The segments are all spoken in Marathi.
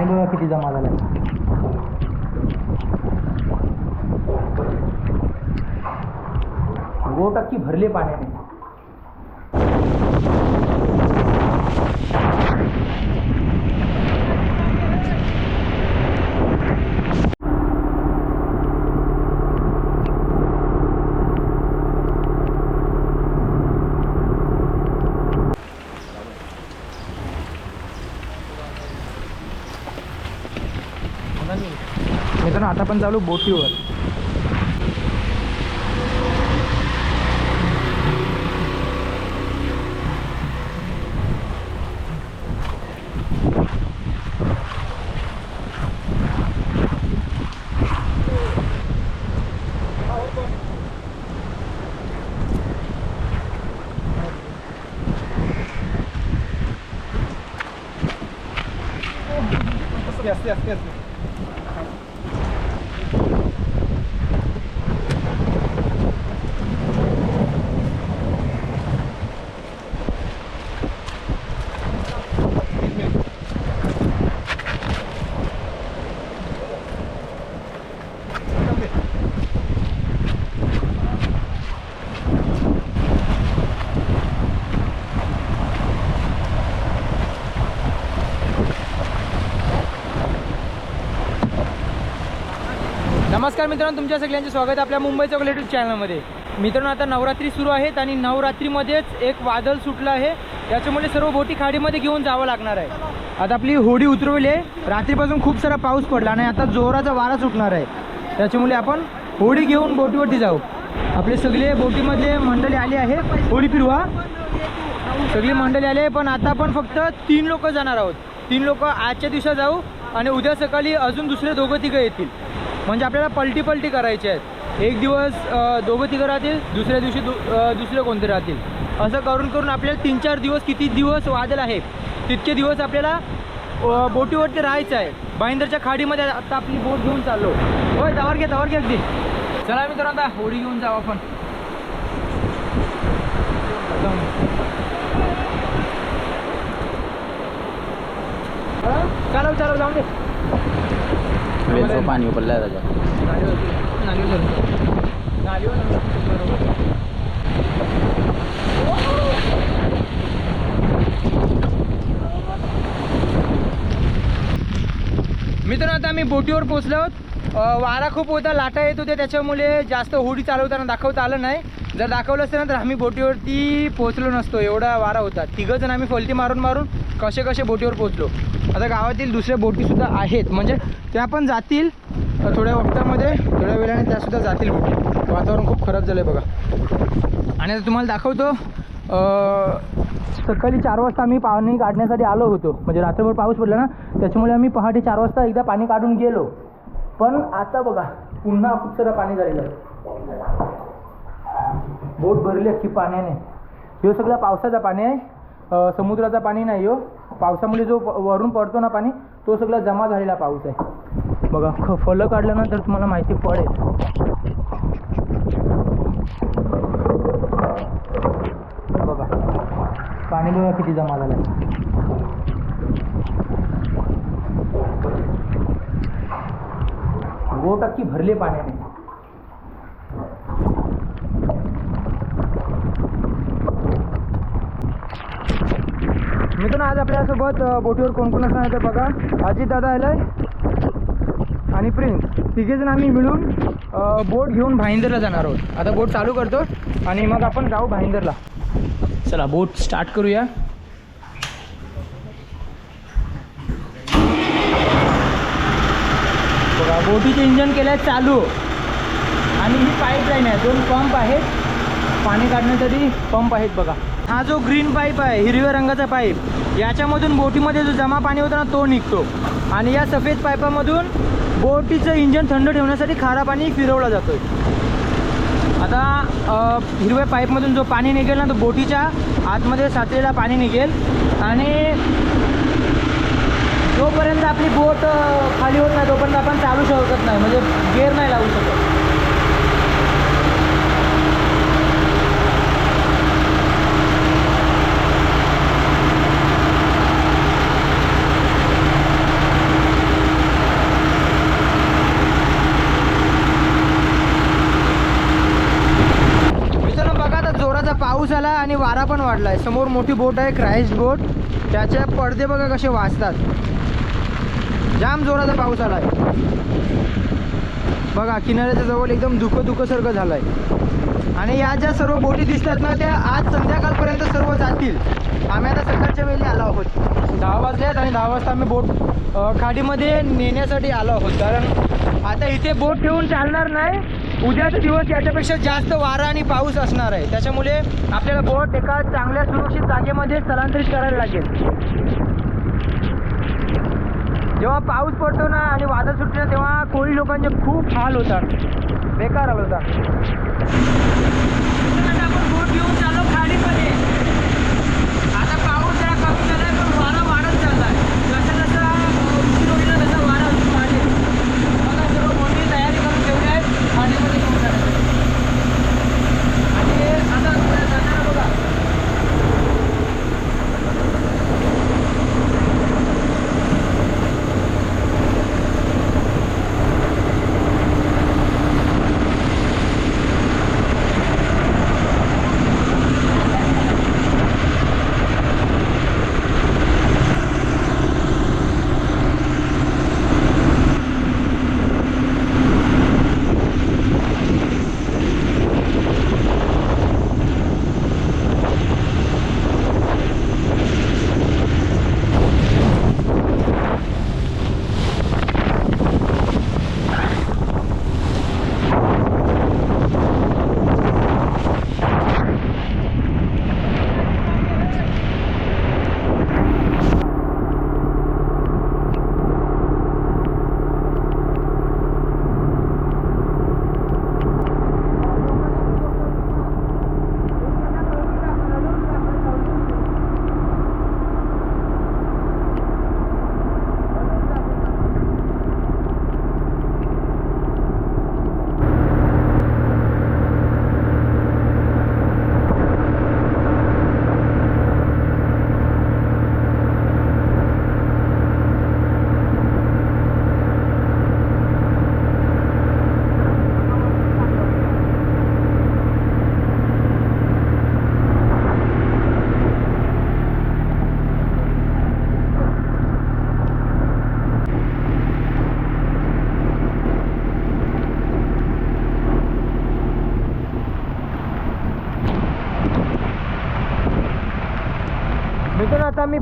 पाणी बघा किती जमा झालं गोटक्की भरले पाण्याने मित्रांनो आता पण चालू बोटीवर असते असते असते नमस्कार मित्रांनो तुमच्या सगळ्यांचे स्वागत आहे आपल्या मुंबईच्या युट्यूब चॅनलमध्ये मित्रांनो आता नवरात्री सुरू आहेत आणि नवरात्रीमध्येच एक वादळ सुटलं आहे. त्याच्यामुळे सर्व बोटी खाडीमध्ये घेऊन जावं लागणार आहे. आता आपली होडी उतरवली आहे. रात्रीपासून खूप सारा पाऊस पडला आणि आता जोराचा वारा सुटणार आहे. त्याच्यामुळे आपण होडी घेऊन बोटीवरती जाऊ. आपले सगळे बोटीमध्ये मंडळी आले आहे होडी फिरवा. सगळी मंडळी आले आहे पण आता आपण फक्त तीन लोक जाणार आहोत. तीन लोक आजच्या दिवसात जाऊ आणि उद्या सकाळी अजून दुसरे दोघं तिघं येतील. म्हणजे आपल्याला पलटी पलटी करायची आहेत. एक दिवस दोघं तिघं राहतील दुसऱ्या दिवशी दु दुसरे कोणते राहतील? असं करून करून आपल्याला तीन चार दिवस किती दिवस वादल आहे तितके दिवस आपल्याला बोटीवरती राहायचं आहे. भाईंदरच्या खाडीमध्ये आता आपली बोट घेऊन चाललो. होय जावर घे जावर घे अगदी. चला मित्रांनो आता होडी घेऊन जाऊ आपण. चालव चालव जाऊन दे. वेलचं पाणी उकळलं आहे मित्रांनो आता आम्ही बोटीवर पोचलो आहोत. वारा खूप होता लाटा येत होत्या त्याच्यामुळे जास्त होडी चालवताना दाखवता आलं नाही. जर दाखवलं असतं ना तर आम्ही बोटीवरती पोचलो नसतो. एवढा वारा होता. तिघं जण आम्ही फलटी मारून मारून कसे कसे बोटीवर पोचलो आता गावातील दुसऱ्या बोटीसुद्धा आहेत. म्हणजे त्या पण जातील. थोड्या वक्तामध्ये थोड्या वेळाने त्यासुद्धा जातील बोटी. वातावरण खूप खराब झालं आहे बघा. आणि आता तुम्हाला दाखवतो सकाळी चार वाजता आम्ही पाणी काढण्यासाठी आलो होतो. म्हणजे रात्रभर पाऊस पडला ना त्याच्यामुळे आम्ही पहाटे चार वाजता एकदा पाणी काढून गेलो. पण आता बघा पुन्हा खूप सारं पाणी झालेलं आहे. बोट भरली अख्खी पाण्याने. हे सगळं पावसाचं पाणी आहे. समुद्राचं पाणी नाही हो. पावसामुळे जो वरून पडतो ना पाणी तो सगळा जमा झालेला पाऊस आहे. बघा ख फलं काढल्यानंतर तुम्हाला माहिती पडेल. बघा पाणी बघा किती जमा झालं आहे बोट भरले पाण्याने. मित्रांनो आज आपल्यासोबत बोटीवर कोण कोण असणार तर बघा. अजित दादा आलाय आणि प्रिन्स. तिघे जण आम्ही मिळून बोट घेऊन भाईंदरला जाणार आहोत. आता बोट चालू करतो आणि मग आपण जाऊ भाईंदरला. चला बोट स्टार्ट करूया. बघा बोटीचे इंजन केलं आहे चालू. आणि ही पाईपलाईन आहे. दोन पंप आहेत. पाणी काढण्यासाठी पंप आहेत बघा. हा जो ग्रीन पाईप आहे हिरव्या रंगाचा पाईप याच्यामधून बोटीमध्ये जो जमा पाणी होतं ना तो निघतो. आणि या सफेद पाईपामधून बोटीचं इंजन थंड ठेवण्यासाठी खारा पाणी फिरवला जातो आता हिरव्या पाईपमधून जो पाणी निघेल ना तो बोटीच्या आतमध्ये साचलेला पाणी निघेल. आणि जोपर्यंत आपली बोट खाली होत नाही तोपर्यंत आपण चालू शकत नाही म्हणजे गेअर नाही लावू शकत. आणि वारा पण वाढलाय. समोर मोठी बोट आहे क्राईस्ट बोट. त्याचे पडदे बघा कसे वाचतात जाम जोराचा पाऊस आलाय. बघा किनाऱ्याच्या जवळ एकदम धुकं धुकंसारखं झालंय. आणि या ज्या सर्व बोटी दिसतात ना त्या आज संध्याकाळपर्यंत सर्व जातील. आम्ही आता सकाळच्या वेळी आलो आहोत. दहा वाजले आहेत आणि दहा वाजता आम्ही बोट खाडीमध्ये नेण्यासाठी आलो आहोत. कारण आता इथे बोट ठेवून चालणार नाही. उद्याचा दिवस याच्यापेक्षा जास्त वारा आणि पाऊस असणार आहे. त्याच्यामुळे आपल्याला बोट एका चांगल्या सुरक्षित जागेमध्ये स्थलांतरित करायला लागेल. जेव्हा पाऊस पडतो ना आणि वादळ सुटते ना तेव्हा कोळी लोकांचे खूप हाल होतात. बेकार हाल होतात. आपण बोट घेऊन चालू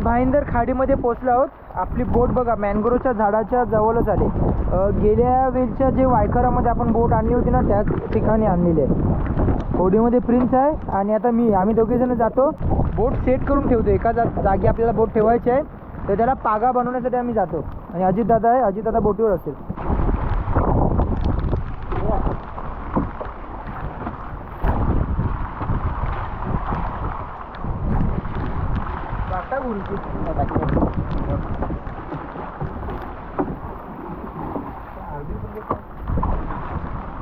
भाईंदर खाडीमध्ये पोचलो आहोत. आपली बोट बघा मॅनग्रोच्या झाडाच्या जवळच आली. गेल्या वेळच्या जे वायखरामध्ये आपण बोट आणली होती ना त्याच ठिकाणी आणलेली आहे. होडीमध्ये प्रिन्स आहे आणि आता मी आम्ही दोघेजण जातो. बोट सेट करून ठेवतो. एका जा जागी आपल्याला बोट ठेवायची आहे. तर त्याला पागा बनवण्यासाठी आम्ही जातो. आणि अजितदादा आहे. अजितदादा बोटीवर असेल वागता गुरुजी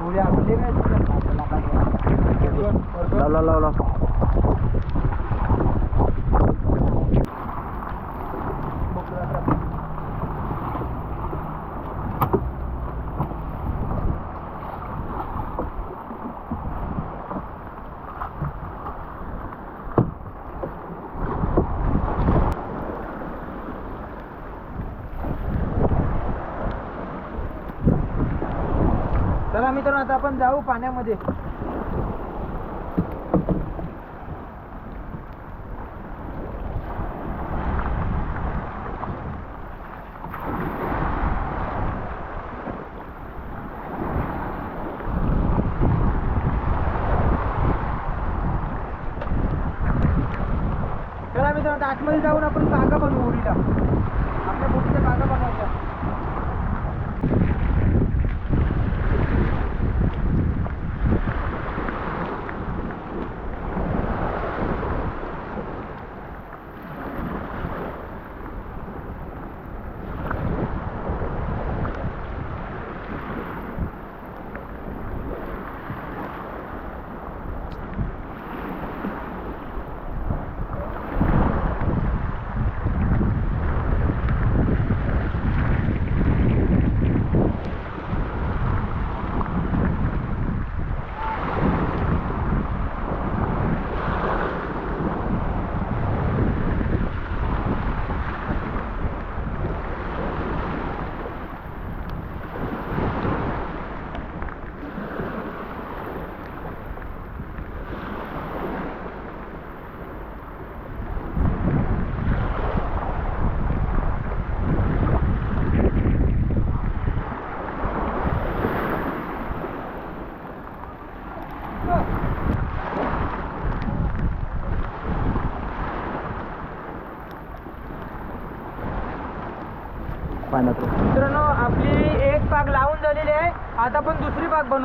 उद्या आपले काय लाव लाव लाव लाव चला मित्रांनो आता आपण जाऊ पाण्यामध्ये.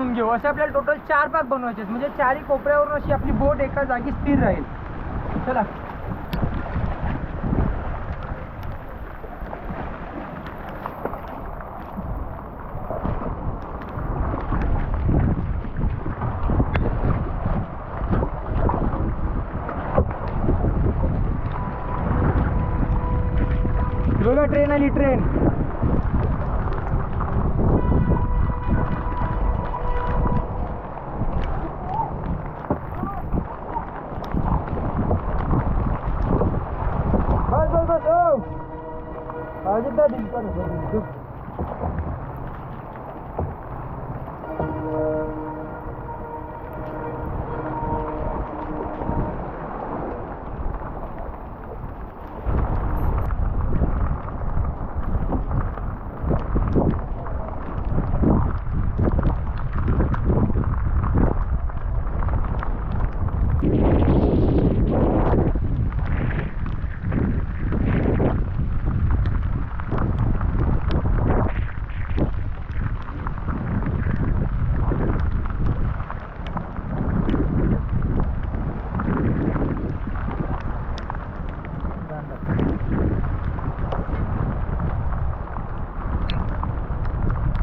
बनवून घेऊ. असे आपल्याला टोटल चार भाग बनवायचे आहेत. म्हणजे चारही कोपऱ्यावरून अशी आपली बोट एका जागी स्थिर राहील. चला. बघा ट्रेन आली ट्रेन?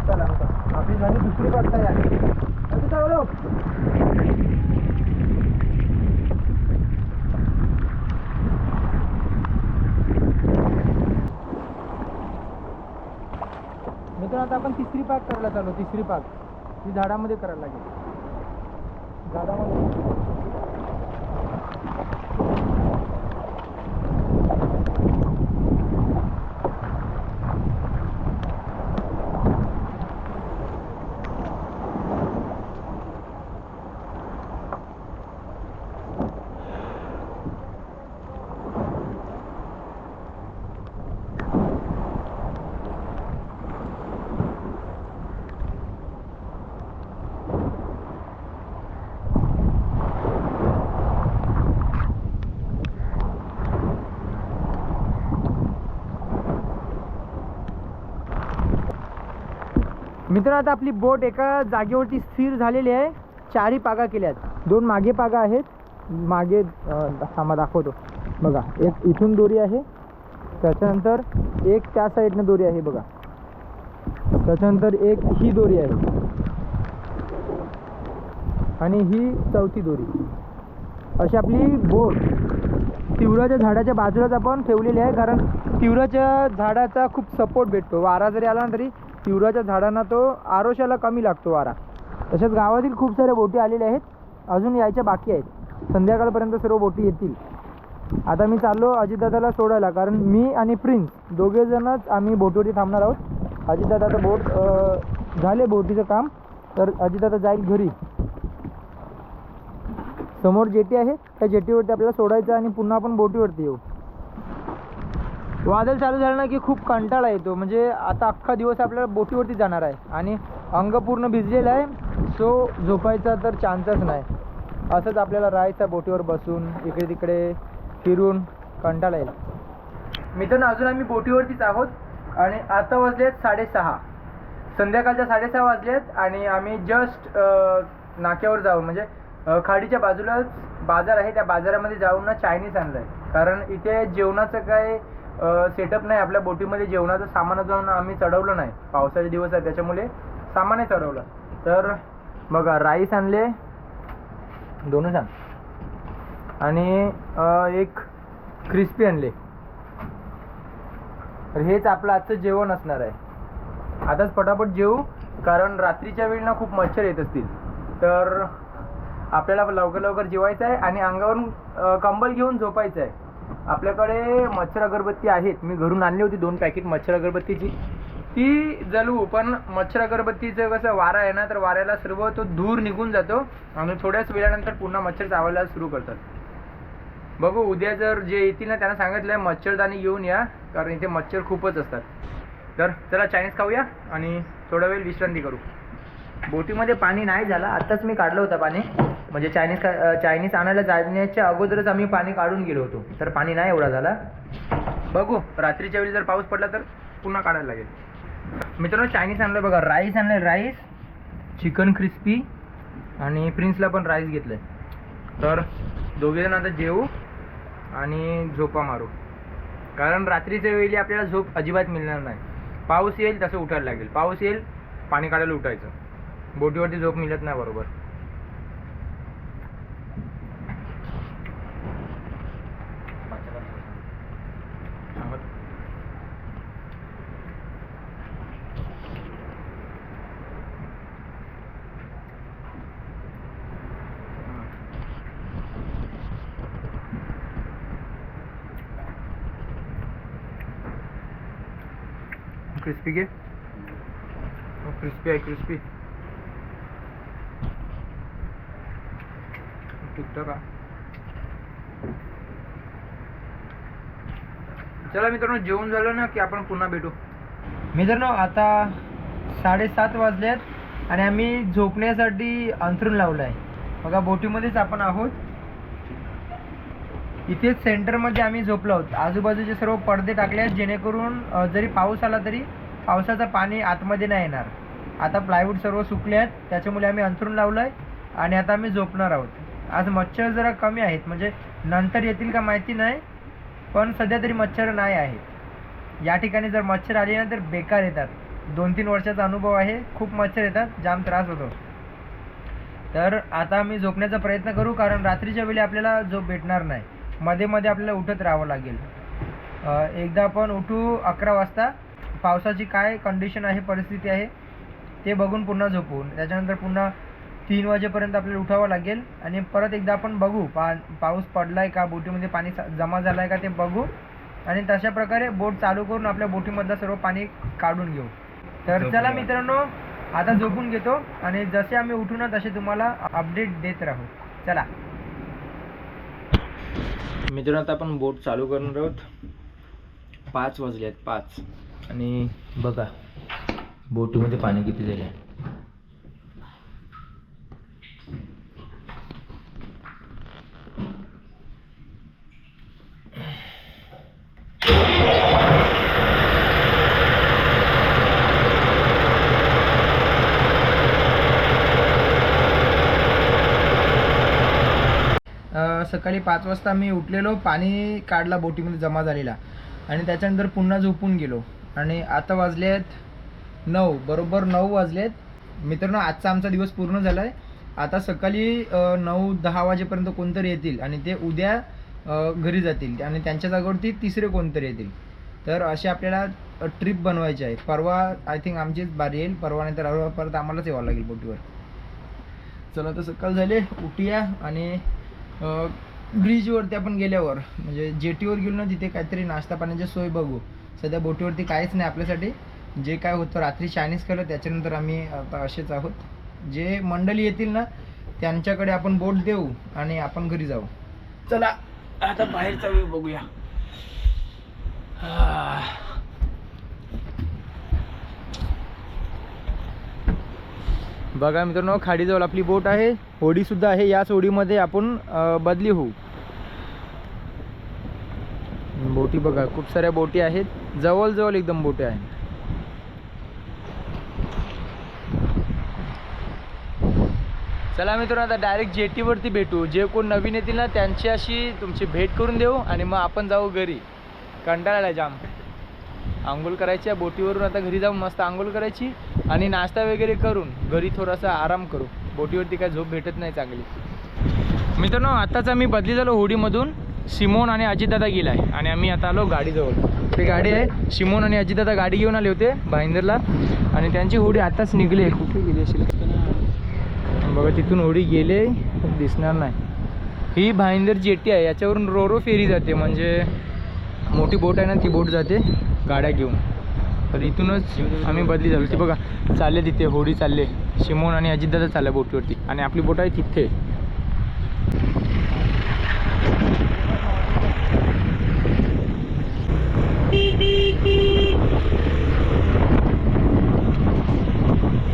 चला आपली झाली दुसरी पाक तयार. आहे. मित्रांनो आता आपण तिसरी पाक करायला चालू तिसरी पाक. ती झाडामध्ये करायला लागेल. झाडामध्ये. मित्र आता आपली बोट एका जागेवरती स्थिर झालेली आहे. चारही पागा केल्या आहेत दोन मागे पागा आहेत. मागे अं, थांबा दाखवतो. बघा एक इथून दोरी आहे. त्याच्यानंतर एक त्या साईडनं दोरी आहे बघा. त्याच्यानंतर एक ही दोरी आहे. आणि ही चौथी दोरी. अशी आपली बोट तिवराच्या झाडाच्या बाजूलाच आपण ठेवलेली आहे कारण तिवराच्या झाडाचा खूप सपोर्ट भेटतो. वारा जरी आला ना तरी तिवराच्या झाडांना तो आरोशाला कमी लागतो वारा. तसेच गावातील खूप साऱ्या बोटी आलेल्या आहेत. अजून यायच्या बाकी आहेत. संध्याकाळपर्यंत सर्व बोटी येतील. आता मी चाललो अजितदादाला सोडायला कारण मी आणि प्रिन्स दोघेजणच आम्ही बोटीवरती थांबणार आहोत. अजितदादाचं बोट झाले बोटीचं काम तर अजितदादा जाईल घरी. समोर जेटी आहे. त्या जेटीवरती आपल्याला सोडायचं आणि पुन्हा आपण बोटीवरती येऊ. वादळ चालू झालं ना की खूप कंटाळा येतो. म्हणजे आता अख्खा दिवस आपल्याला बोटीवरती जाणार आहे आणि अंग पूर्ण भिजलेलं आहे. सो झोपायचा तर चान्सच नाही. असंच आपल्याला राहायचं बोटीवर बसून इकडे तिकडे फिरून कंटाळा येईल. मित्रांनो अजून आम्ही बोटीवरतीच आहोत आणि आता वाजलेत साडेसहा. संध्याकाळच्या साडेसहा वाजलेत आणि आम्ही जस्ट नाक्यावर जाऊ. म्हणजे खाडीच्या बाजूलाच बाजार आहे. त्या बाजारामध्ये जाऊन ना चायनीज आणलं आहे कारण इथे जेवणाचं काय सेटअप नाही. आपल्या बोटीमध्ये जेवणाचं सामान जाऊन आम्ही चढवलं नाही. पावसाचे दिवस आहे त्याच्यामुळे सामानही चढवलं. तर बघा राईस आणले. दोनच आण आणि एक क्रिस्पी आणले. तर हेच आपलं आजचं जेवण असणार आहे. आताच पटापट जेवू कारण रात्रीच्या वेळी ना खूप मच्छर येत असतील. तर आपल्याला लवकर लवकर जेवायचं आहे आणि अंगावरून कंबल घेऊन झोपायचं आहे. आपल्याकडे मच्छर अगरबत्ती आहेत. मी घरून आणली होती दोन पॅकेट मच्छर अगरबत्तीची. ती जलवू पण मच्छर अगरबत्तीचं कसं वारा आहे ना तर वाऱ्याला सर्व तो धूर निघून जातो आणि थोड्याच वेळानंतर पुन्हा मच्छर चावायला सुरू करतात. बघू उद्या जर जे येतील ना त्यांना सांगितलं आहे मच्छरदाणी घेऊन या कारण इथे मच्छर खूपच असतात. तर चला चायनीज खाऊया आणि थोडा वेळ विश्रांती करू. बोटीमध्ये पाणी नाही झालं. आत्ताच मी काढलं होतं पाणी. म्हणजे चायनीज चायनीज आणायला जाण्याच्या अगोदरच आम्ही पाणी काढून गेलो होतो. तर पाणी नाही एवढा झाला. बघू रात्रीच्या वेळी जर पाऊस पडला तर पुन्हा काढायला लागेल. मित्रांनो चायनीज आणलं बघा. राईस आणलं राईस चिकन क्रिस्पी आणि प्रिन्सला पण राईस घेतलं आहे तर दोघेजण आता जेवू आणि झोपा मारू. कारण रात्रीच्या वेळी आपल्याला झोप अजिबात मिळणार नाही. पाऊस येईल तसं उठायला लागेल. पाऊस येईल पाणी काढायला उठायचं. बोटीवरती झोप मिळत नाही बरोबर. क्रिस्पी घे. हो, क्रिस्पी आहे क्रिस्पी. टिकतं चला मित्रांनो जेवण झालं ना की आपण पुन्हा भेटू? मित्रांनो आता साडेसात वाजलेत आणि आम्ही झोपण्यासाठी अंथरून लावलं आहे बघा बोटीमध्येच आपण आहोत. इथेच सेंटरमध्ये आम्ही झोपलो आहोत. आजूबाजूचे सर्व पडदे टाकले आहेत जेणेकरून जरी पाऊस आला तरी पावसाचं पाणी आतमध्ये नाही येणार. आता प्लायवूड सर्व सुकले आहेत त्याच्यामुळे आम्ही अंथरून लावलं आहे आणि आता आम्ही झोपणार आहोत. आज मच्छर जरा कमी आहेत. म्हणजे नंतर येतील का माहिती नाही पण सध्या तरी मच्छर नाही आहेत. या ठिकाणी जर मच्छर आले ना तर बेकार येतात. दोन तीन वर्षाचा अनुभव आहे खूप मच्छर येतात जाम त्रास होतो. तर आता आम्ही झोपण्याचा प्रयत्न करू कारण रात्रीच्या वेळी आपल्याला झोप भेटणार नाही. मध्ये मध्ये आपल्याला उठत राहावं लागेल. एकदा आपण उठू अकरा वाजता. पावसाची काय कंडिशन आहे परिस्थिती आहे ते बघून पुन्हा झोपू त्याच्यानंतर पुन्हा तीन वाजेपर्यंत आपल्याला उठावं लागेल. आणि परत एकदा आपण बघू पा पाऊस पडलाय का बोटीमध्ये पाणी जमा झालं आहे का ते बघू. आणि तशा प्रकारे बोट चालू करून आपल्या बोटीमधलं सर्व पाणी काढून घेऊ. तर चला मित्रांनो आता झोपून घेतो. आणि जसे आम्ही उठू ना तसे तुम्हाला अपडेट देत राहू. चला. मित्रांनो आता आपण बोट चालू करणार आहोत. पाच वाजले आहेत पाच. आणि बघा बोटीमध्ये पाणी किती झालं आहे सकाळी पाच वाजता मी उठलेलो पाणी काढला बोटीमध्ये जमा झालेला. आणि त्याच्यानंतर पुन्हा झोपून गेलो. आणि आता वाजले आहेत नऊ बरोबर नऊ वाजले आहेत मित्रांनो आजचा आमचा दिवस पूर्ण झाला आहे आता सकाळी नऊ दहा वाजेपर्यंत कोणतरी येतील आणि ते उद्या घरी जातील. आणि त्यांच्या जागेवरती तिसरे कोणतरी येतील. तर असे आपल्याला ट्रिप बनवायची आहे. परवा आय थिंक आमचीच बारी येईल. परवा नाही तर परत आम्हालाच यावं लागेल बोटीवर. चला तर सकाळ झाले उठूया आणि ब्रिजवरती आपण गेल्यावर म्हणजे जेटीवर गेलो ना तिथे काहीतरी नाश्ता पाण्याची सोय बघू. सध्या बोटीवरती काहीच नाही आपल्यासाठी. जे काय होतं रात्री चायनीज केलं त्याच्यानंतर आम्ही आता असेच आहोत. जे मंडळी येतील ना त्यांच्याकडे आपण बोट देऊ आणि आपण घरी जाऊ. चला आता बाहेरचा व्ह्यू बघूया आह. बघा मित्रांनो खाडीजवळ आपली बोट आहे. होडीसुद्धा आहे. याच होडीमध्ये आपण बदली होऊ. बोटी बघा खूप साऱ्या बोटी आहेत. जवळजवळ एकदम बोटी आहेत. चला मित्रांनो आता डायरेक्ट जेटीवरती भेटू. जे कोण नवीन येतील ना त्यांच्याशी तुमची भेट करून देऊ आणि मग आपण जाऊ घरी. कंटाळाला जाम. आंघोळ करायची बोटीवरून आता घरी जाऊन मस्त आंघोळ करायची. आणि नाश्ता वगैरे करून घरी थोडासा आराम करू. बोटीवरती काय झोप भेटत नाही चांगली. मित्रांनो आत्ताच आम्ही बदली झालो होडीमधून. सिमोन आणि अजितदादा गेला आहे आणि आम्ही आता आलो गाडीजवळ. ते गाडी आहे. सिमोन आणि अजितदादा गाडी घेऊन आले होते भाईंदरला. आणि त्यांची होडी आत्ताच निघली आहे. कुठे गेली असेल? बघा तिथून होडी गेले. दिसणार नाही. ही भाईंदर जेटी आहे. याच्यावरून रोरो फेरी जाते. म्हणजे मोठी बोट आहे ना ती बोट जाते. गाड्या घेऊन. तर इथूनच आम्ही बदली झालो. ती बघा चालले तिथे होडी चालले. शिमोन आणि अजितदादा चालल्या बोटीवरती. आणि आपली बोट आहे तिथे.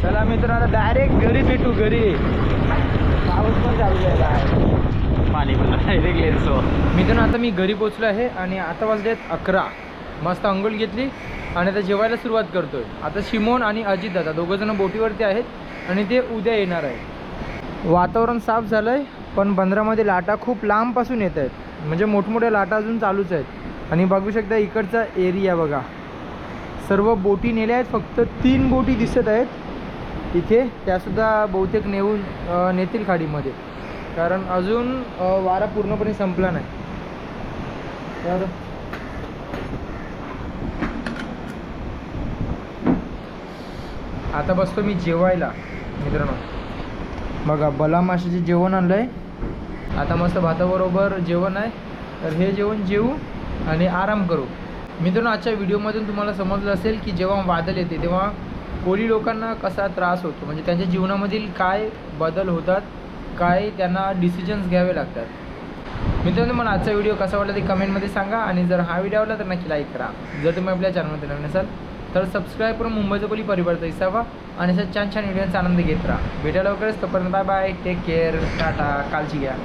चला मित्र आता डायरेक्ट घरी भेटू घरी. पाऊस पण चालू आहे पाणी पण डायरेक्ट लेन्सो मित्रांनो आता मी घरी पोचलो आहे आणि आता वाजलेत अकरा. मस्त अंघोळ घेतली. आणि आता जेवायला सुरुवात करतोय. आता शिमोन आणि अजित दादा दोघंजणं बोटीवरती आहेत आणि ते उद्या येणार आहे वातावरण साफ झालं आहे पण बंदरामध्ये लाटा खूप लांबपासून येत आहेत. म्हणजे मोठमोठ्या लाटा अजून चालूच आहेत. आणि बघू शकता इकडचा एरिया बघा. सर्व बोटी नेल्या आहेत फक्त तीन बोटी दिसत आहेत. इथे त्यासुद्धा बहुतेक नेऊन नेतील खाडीमध्ये. कारण अजून वारा पूर्णपणे संपला नाही. तर आता बसतो मी जेवायला मित्रांनो. बघा बला माशाचे जेवण आणलं आहे आता मस्त भाताबरोबर जेवण आहे. तर हे जेवण जेवू आणि आराम करू. मित्रांनो आजच्या व्हिडिओमधून तुम्हाला समजलं असेल की जेव्हा वादळ येते तेव्हा कोळी लोकांना कसा त्रास होतो? म्हणजे त्यांच्या जीवनामधील काय बदल होतात? काय त्यांना डिसिजन्स घ्यावे लागतात? मित्रांनो मला आजचा व्हिडिओ कसा वाटला ते कमेंटमध्ये सांगा आणि जर हा व्हिडिओ आवडला तर नक्की लाईक करा. जर तुम्ही आपल्या चॅनलमध्ये नवीन असाल तर सबस्क्राईब करून मुंबईचा कोली परिवारचा हिस्सा आणि अशा छान छान व्हिडिओचा आनंद घेत राहा. भेटायला लवकरच तोपर्यंत bye bye take care tata. काळजी घ्या.